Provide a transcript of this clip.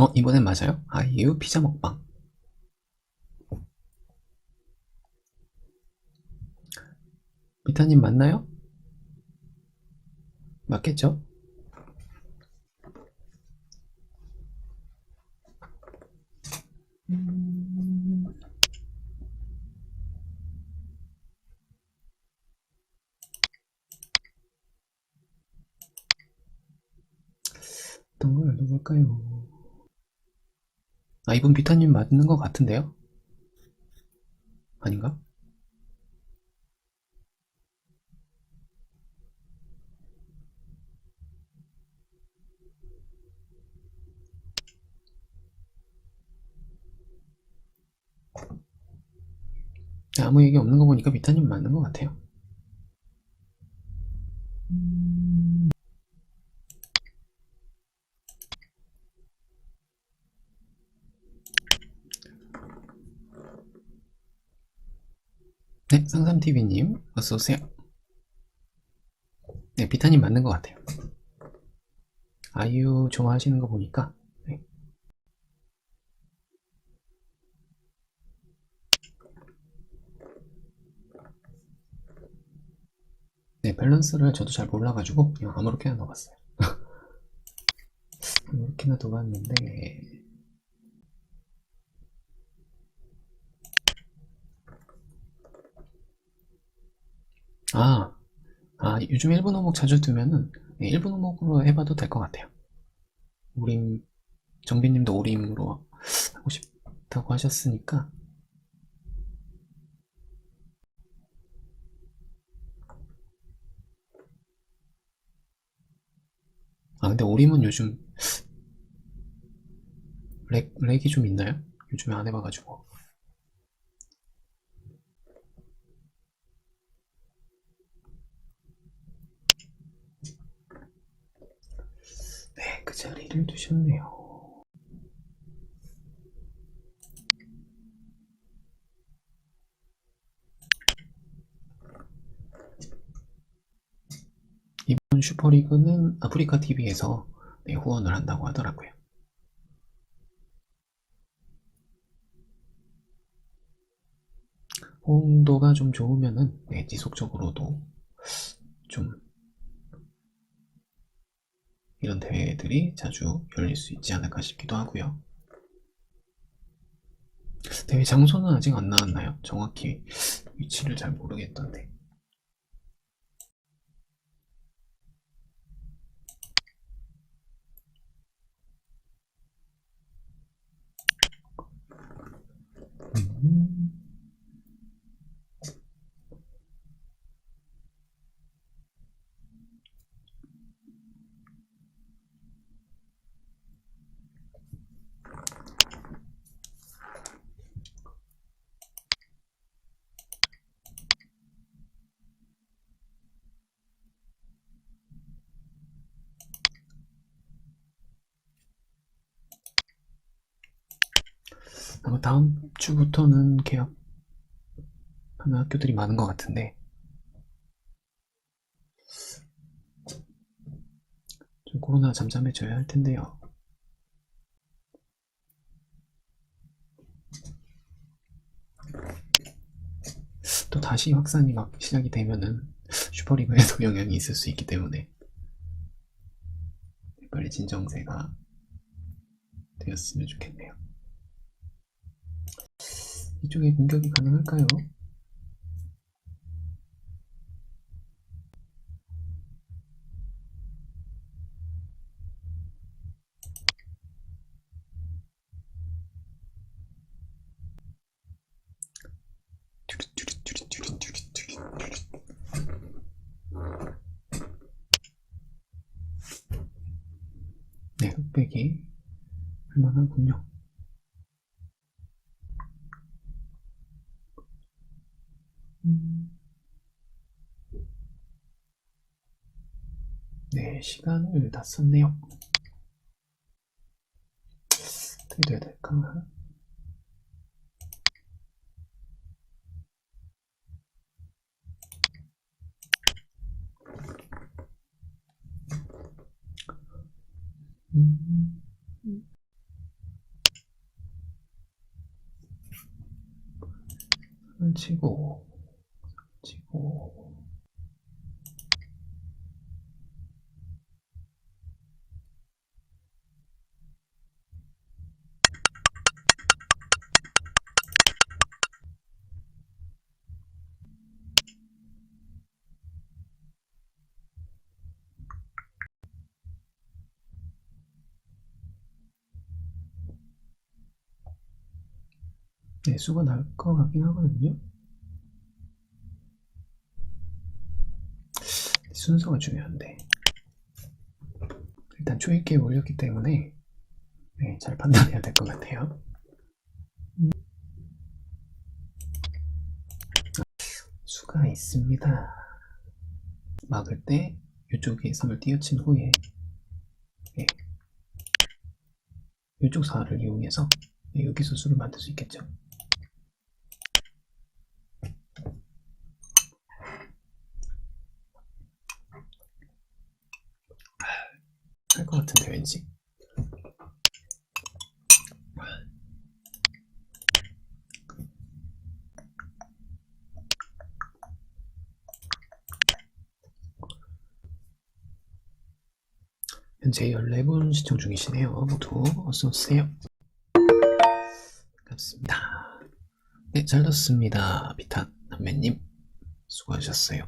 어, 이번엔 맞아요? 아이유 피자 먹방. 미타님 맞나요? 맞겠죠? 음, 어떤 걸 누굴까요? 아, 이분 비타님 맞는 것 같은데요? 아닌가? 아무 얘기 없는 거 보니까 비타님 맞는 것 같아요. 네, 상삼TV님, 어서오세요. 네, 비타님 맞는 것 같아요. 아이유 좋아하시는 거 보니까, 네. 네, 밸런스를 저도 잘 몰라가지고, 그냥 아무렇게나 넣어봤어요. 아무렇게나 넣어봤는데, 아, 아, 요즘 일본 어묵 자주 두면은 네, 일본 어묵으로 해봐도 될 것 같아요. 오림, 정빈님도 오림으로 하고 싶다고 하셨으니까. 아, 근데 오림은 요즘 렉, 렉이 좀 있나요? 요즘에 안 해봐가지고. 네, 그 자리를 두셨네요. 이번 슈퍼리그는 아프리카 TV에서 네, 후원을 한다고 하더라고요. 호응도가 좀 좋으면은 네, 지속적으로도 좀 이런 대회들이 자주 열릴 수 있지 않을까 싶기도 하고요. 대회 장소는 아직 안 나왔나요? 정확히 위치를 잘 모르겠던데. 아마 다음 주부터는 개업하는 학교들이 많은 것 같은데 좀 코로나 잠잠해져야 할 텐데요. 또 다시 확산이 막 시작이 되면은 슈퍼리그에도 영향이 있을 수 있기 때문에 빨리 진정세가 되었으면 좋겠네요. 이쪽에 공격이 가능할까요? 네, 흑백이 할만하군요. 네 시간을 다 썼네요. 어떻게 돼야 될까? 음. 치고 네, 수가 날 것 같긴 하거든요. 순서가 중요한데 일단 초입기에 올렸기 때문에 네, 잘 판단해야 될 것 같아요. 음. 수가 있습니다. 막을 때 이쪽에 3을 띄어친 후에 네. 이쪽 4를 이용해서 네, 여기서 수를 만들 수 있겠죠. 할 것 같은데 왠지. 현재 14분 시청 중이시네요. 모두 어서오세요. 반갑습니다. 네 잘났습니다 비탄 남매님. 수고하셨어요